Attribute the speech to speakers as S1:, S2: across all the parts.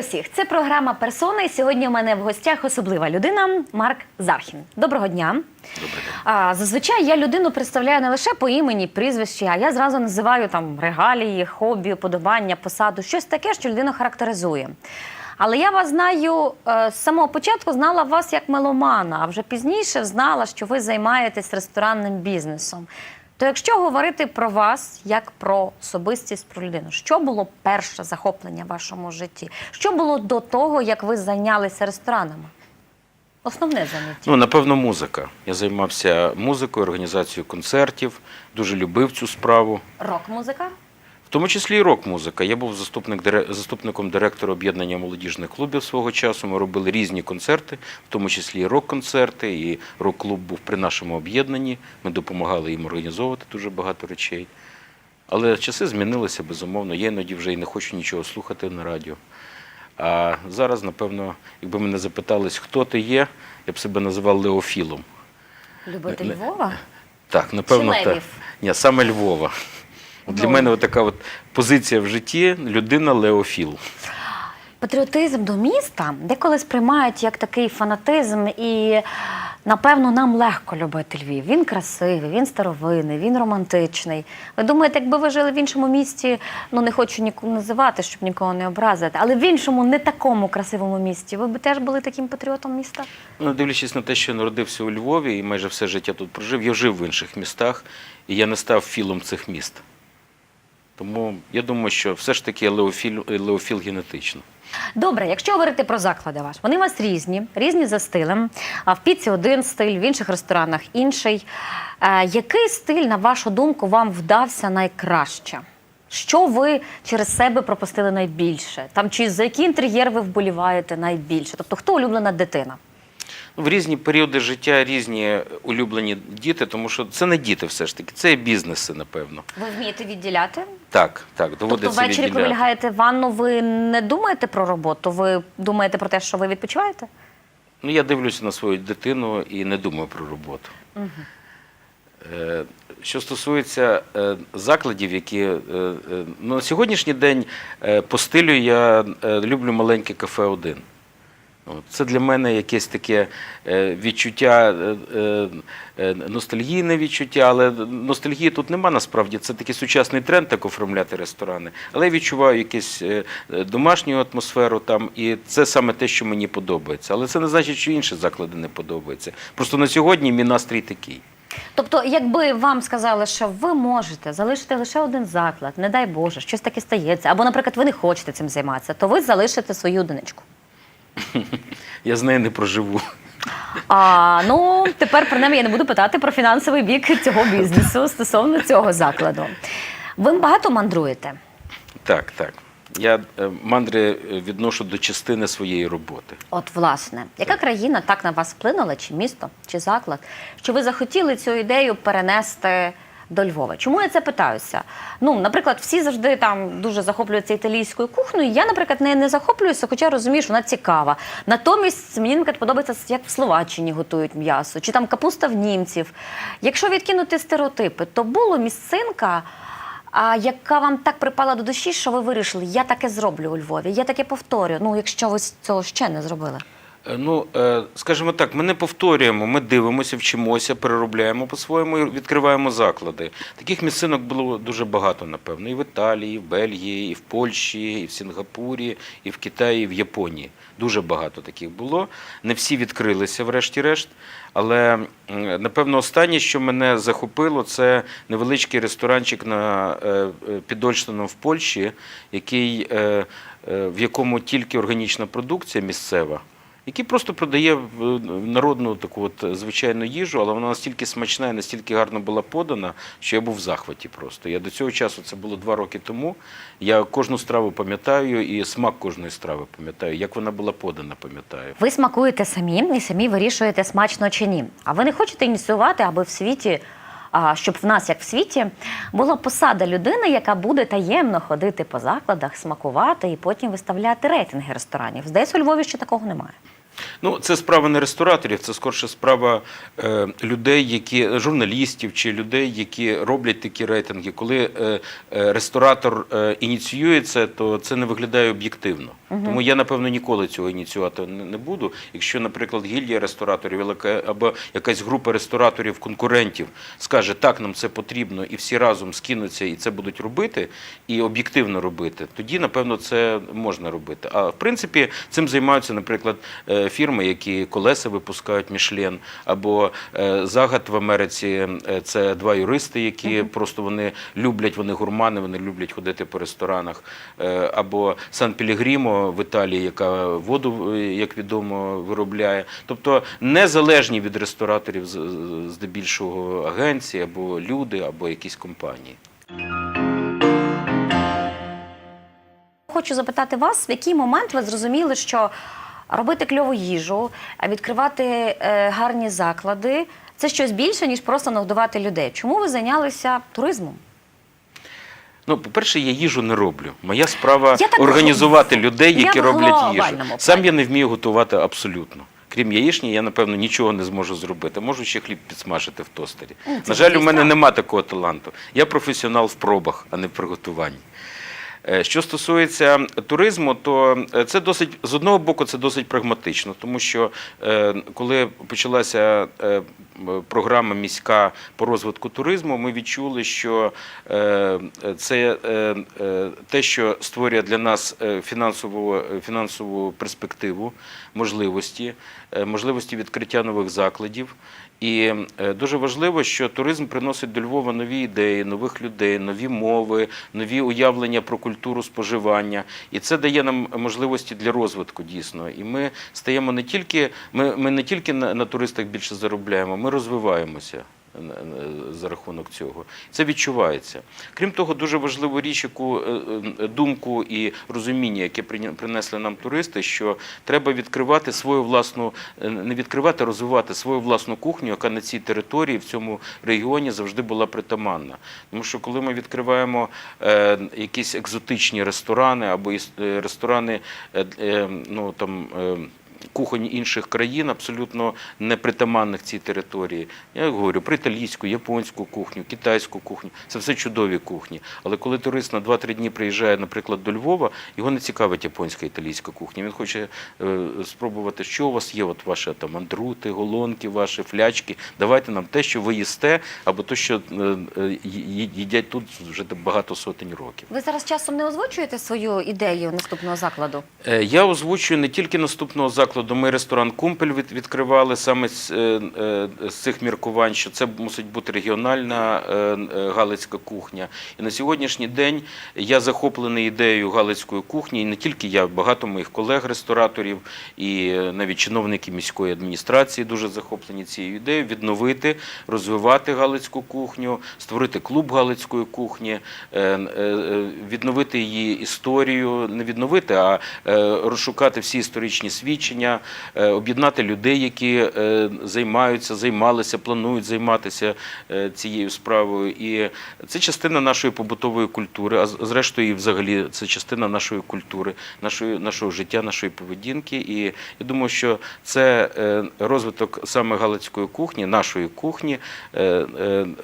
S1: Вітаю всіх! Це програма Персона. І сьогодні у мене в гостях особлива людина Марк Зархін. Доброго дня. А, зазвичай я людину представляю не лише по імені, прізвищі, а я зразу називаю там регалії, хобі, подобання, посаду, щось таке, що людину характеризує. Але я вас знаю е, з самого початку, знала вас як меломана, а вже пізніше знала, що ви займаєтесь ресторанним бізнесом. То якщо говорити про вас як про особистість, про людину, що було перше захоплення в вашому житті? Що було до того, як ви зайнялися ресторанами? Основне заняття.
S2: Ну, напевно, музика. Я займався музикою, організацією концертів, дуже любив цю справу.
S1: Рок-музика?
S2: В тому числі і рок-музика. Я був заступник, заступником директора об'єднання молодіжних клубів свого часу. Ми робили різні концерти, в тому числі і рок-концерти, і рок-клуб був при нашому об'єднанні. Ми допомагали їм організовувати дуже багато речей. Але часи змінилися, безумовно. Я іноді вже і не хочу нічого слухати на радіо. А зараз, напевно, якби мене запитались, хто ти є, я б себе називав Леофілом.
S1: Любите Львова?
S2: Так, напевно,
S1: Чи
S2: так. Ні, саме Львова. Для
S1: Добре.
S2: мене от така от позиція в житті людина Леофіл.
S1: Патріотизм до міста деколи сприймають як такий фанатизм, і напевно нам легко любити Львів. Він красивий, він старовинний, він романтичний. Ви думаєте, якби ви жили в іншому місті, ну не хочу нікого називати, щоб нікого не образити, але в іншому не такому красивому місті, ви б теж були таким патріотом міста?
S2: Ну, дивлячись на те, що я народився у Львові і майже все життя тут прожив, я жив в інших містах, і я не став філом цих міст. Тому я думаю, що все ж таки леофіл, леофіл генетично.
S1: Добре, якщо говорити про заклади ваш, вони у вас різні, різні за стилем. А в піці один стиль, в інших ресторанах інший. Е, який стиль, на вашу думку, вам вдався найкраще? Що ви через себе пропустили найбільше? Там чи за який інтер'єр ви вболіваєте найбільше? Тобто, хто улюблена дитина?
S2: Ну, в різні періоди життя різні улюблені діти, тому що це не діти, все ж таки, це бізнеси, напевно.
S1: Ви вмієте відділяти?
S2: Так, так, тобто доводиться
S1: Тобто ввечері,
S2: відділяти.
S1: коли лягаєте ванну, ви не думаєте про роботу? Ви думаєте про те, що ви відпочиваєте?
S2: Ну, я дивлюся на свою дитину і не думаю про роботу. Угу. Що стосується е, закладів, які е, ну, на сьогоднішній день по стилю я люблю маленьке кафе один. Це для мене якесь таке е, відчуття, е, е, ностальгійне відчуття, але ностальгії тут нема насправді. Це такий сучасний тренд так оформляти ресторани. Але я відчуваю якусь домашню атмосферу там, і це саме те, що мені подобається. Але це не значить, що інші заклади не подобаються. Просто на сьогодні мій настрій такий.
S1: Тобто, якби вам сказали, що ви можете залишити лише один заклад, не дай Боже, щось таке стається, або, наприклад, ви не хочете цим займатися, то ви залишите свою одиничку.
S2: Я з нею не проживу.
S1: А ну тепер принаймні я не буду питати про фінансовий бік цього бізнесу стосовно цього закладу. Ви багато мандруєте.
S2: Так, так. Я е, мандри е, відношу до частини своєї роботи.
S1: От, власне, яка країна так на вас вплинула, чи місто, чи заклад, що ви захотіли цю ідею перенести до Львова? Чому я це питаюся? Ну, наприклад, всі завжди там дуже захоплюються італійською кухнею. Я, наприклад, не, не захоплююся, хоча розумію, що вона цікава. Натомість мені наприклад, подобається, як в Словаччині готують м'ясо, чи там капуста в німців. Якщо відкинути стереотипи, то було місцинка. А яка вам так припала до душі, що ви вирішили, я таке зроблю у Львові, я таке повторю. Ну, якщо ви цього ще не зробили.
S2: Е, Ну, е, скажімо так, ми не повторюємо, ми дивимося, вчимося, переробляємо по-своєму і відкриваємо заклади. Таких місцинок було дуже багато, напевно, і в Італії, і в Бельгії, і в Польщі, і в Сінгапурі, і в Китаї, і в Японії. Дуже багато таких було. Не всі відкрилися, врешті-решт. Але напевно останнє, що мене захопило, це невеличкий ресторанчик на е, е, в Польщі, який, в якому тільки органічна продукція місцева який просто продає народну таку от звичайну їжу, але вона настільки смачна і настільки гарно була подана, що я був в захваті просто. Я до цього часу, це було два роки тому. Я кожну страву пам'ятаю і смак кожної страви пам'ятаю, як вона була подана, пам'ятаю.
S1: Ви смакуєте самі і самі вирішуєте смачно чи ні. А ви не хочете ініціювати, аби в світі, щоб в нас, як в світі, була посада людини, яка буде таємно ходити по закладах, смакувати і потім виставляти рейтинги ресторанів. Здається, у Львові ще такого немає.
S2: Ну, це справа не рестораторів, це скорше справа е, людей, які журналістів чи людей, які роблять такі рейтинги. Коли е, е, ресторатор е, ініціює це, то це не виглядає об'єктивно. Тому я, напевно, ніколи цього ініціювати не, не буду. Якщо, наприклад, гільдія рестораторів або якась група рестораторів, конкурентів скаже, так, нам це потрібно, і всі разом скинуться і це будуть робити, і об'єктивно робити, тоді, напевно, це можна робити. А в принципі, цим займаються, наприклад, е, фірми, які колеса випускають Мішлен, або е, загад в Америці. е, Це два юристи, які просто вони люблять, вони гурмани, вони люблять ходити по ресторанах. Е, Або Сан Пілігрімо в Італії, яка воду, як відомо, виробляє. Тобто незалежні від рестораторів здебільшого агенції, або люди, або якісь компанії.
S1: Хочу запитати вас, в який момент ви зрозуміли, що робити кльову їжу, а відкривати е, гарні заклади це щось більше, ніж просто нагодувати людей. Чому ви зайнялися туризмом?
S2: Ну, по-перше, я їжу не роблю. Моя справа
S1: Я так
S2: організувати людей, які роблять їжу. Сам я не вмію готувати абсолютно. Крім яєчні, я напевно нічого не зможу зробити. Можу ще хліб підсмажити в тостері.
S1: Ну, це
S2: На жаль, у мене нема такого таланту. Я професіонал в пробах, а не в приготуванні. Е, Що стосується туризму, то е, це досить з одного боку це досить прагматично, тому що е, коли почалася програма міська по розвитку туризму, ми відчули, що це те, що створює для нас фінансову, фінансову перспективу, можливості, можливості відкриття нових закладів. І е, дуже важливо, що туризм приносить до Львова нові ідеї, нових людей, нові мови, нові уявлення про культуру споживання. І це дає нам можливості для розвитку дійсно. І ми стаємо не тільки, ми, ми не тільки на, на туристах більше заробляємо, ми розвиваємося. Е, е, За рахунок цього це відчувається. Крім того, дуже важливу річ, яку е, думку і розуміння, яке принесли нам туристи, що треба відкривати свою власну, не відкривати, а розвивати свою власну кухню, яка на цій території, в цьому регіоні завжди була притаманна. Тому що коли ми відкриваємо якісь екзотичні ресторани або ресторани, ну там. Кухонь інших країн абсолютно непритаманних цій території. Я говорю про італійську, японську кухню, китайську кухню. Це все чудові кухні. Але коли турист на 2-3 дні приїжджає, наприклад, до Львова, його не цікавить японська італійська кухня. Він хоче е, спробувати, що у вас є, от ваші там андрути, голонки, ваші флячки. Давайте нам те, що ви їсте, або те, що е, е, їдять тут вже багато сотень років.
S1: Ви зараз часом не озвучуєте свою ідею наступного закладу?
S2: Я озвучую не тільки наступного закладу. Ми ресторан Кумпель від- відкривали саме з, е, е, з цих міркувань, що це мусить бути регіональна е, галицька кухня. І на сьогоднішній день я захоплений ідеєю галицької кухні, і не тільки я, багато моїх колег-рестораторів і навіть чиновники міської адміністрації дуже захоплені цією ідеєю відновити, розвивати галицьку кухню, створити клуб галицької кухні, відновити її історію, не відновити, а розшукати всі історичні свідчення, е, об'єднати людей, які е, займаються, займалися, планують займатися е, цією справою. І це частина нашої побутової культури, а зрештою, і взагалі це частина нашої культури, нашої, нашого життя, нашої поведінки. І я думаю, що це розвиток саме галицької кухні, нашої кухні,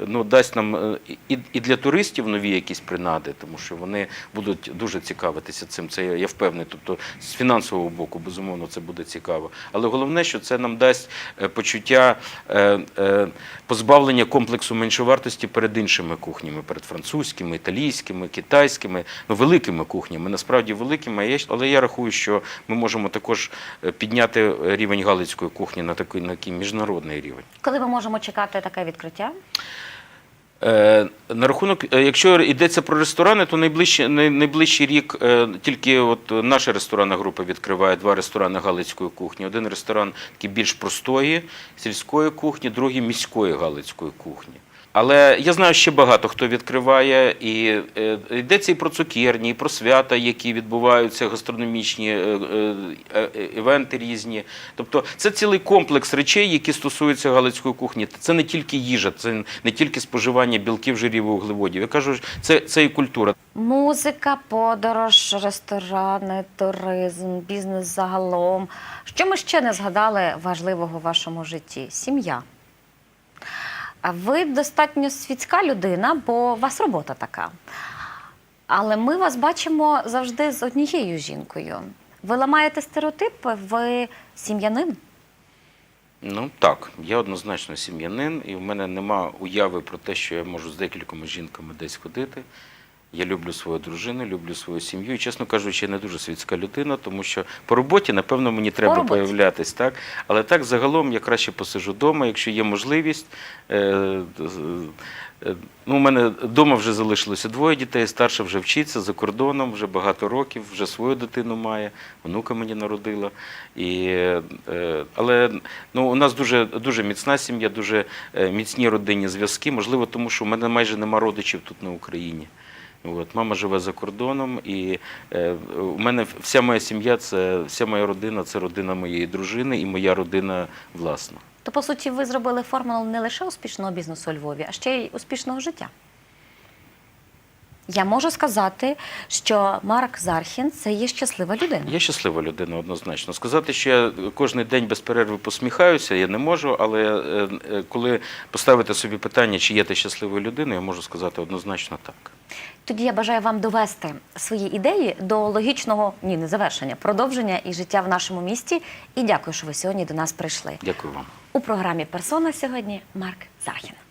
S2: ну, дасть нам і, для туристів нові якісь принади, тому що вони будуть дуже цікавитися цим. Це я впевнений. Тобто з фінансового боку, безумовно, це буде цікаво. Але головне, що це нам дасть е, почуття е, е, позбавлення комплексу меншовартості перед іншими кухнями, перед французькими, італійськими, китайськими, ну великими кухнями, насправді великими. Але я рахую, що ми можемо також підняти рівень галицької кухні на такий на такий міжнародний рівень.
S1: Коли ми можемо чекати таке відкриття?
S2: Е, На рахунок, е, якщо йдеться про ресторани, то найближчий, найближчий рік е, тільки от наша ресторанна група відкриває два ресторани галицької кухні. Один ресторан такий більш простої сільської кухні, другий міської галицької кухні. Але я знаю ще багато хто відкриває, і е, йдеться і про цукерні, і про свята, які відбуваються, гастрономічні е, е, івенти різні. Тобто це цілий комплекс речей, які стосуються галицької кухні. Це не тільки їжа, це не тільки споживання білків, жирів і вуглеводів. Я кажу, це, це і культура.
S1: Музика, подорож, ресторани, туризм, бізнес загалом. Що ми ще не згадали важливого в вашому житті? Сім'я. Ви достатньо світська людина, бо у вас робота така. Але ми вас бачимо завжди з однією жінкою. Ви ламаєте стереотипи, ви сім'янин.
S2: Ну так, я однозначно сім'янин, і в мене нема уяви про те, що я можу з декількома жінками десь ходити. Я люблю свою дружину, люблю свою сім'ю. І, чесно кажучи, я не дуже світська людина, тому що по роботі, напевно, мені треба
S1: роботі.
S2: появлятись, так. Але так загалом я краще посижу вдома, якщо є можливість. Е, е, ну, у мене вдома вже залишилося двоє дітей, старша вже вчиться за кордоном, вже багато років, вже свою дитину має, онука мені народила. І, е, але ну, у нас дуже, дуже міцна сім'я, дуже міцні родинні зв'язки. Можливо, тому що у мене майже нема родичів тут на Україні. От, мама живе за кордоном, і е, у мене вся моя сім'я, це вся моя родина, це родина моєї дружини і моя родина власна.
S1: То, по суті, ви зробили формулу не лише успішного бізнесу у Львові, а ще й успішного життя. Я можу сказати, що Марк Зархін це є щаслива людина.
S2: Я щаслива людина, однозначно. Сказати, що я кожен день без перерви посміхаюся, я не можу, але е, е, коли поставити собі питання, чи є ти щасливою людиною, я можу сказати однозначно так.
S1: Тоді я бажаю вам довести свої ідеї до логічного ні, не завершення, продовження і життя в нашому місті. І дякую, що ви сьогодні до нас прийшли.
S2: Дякую вам.
S1: У програмі Персона сьогодні Марк Зархін.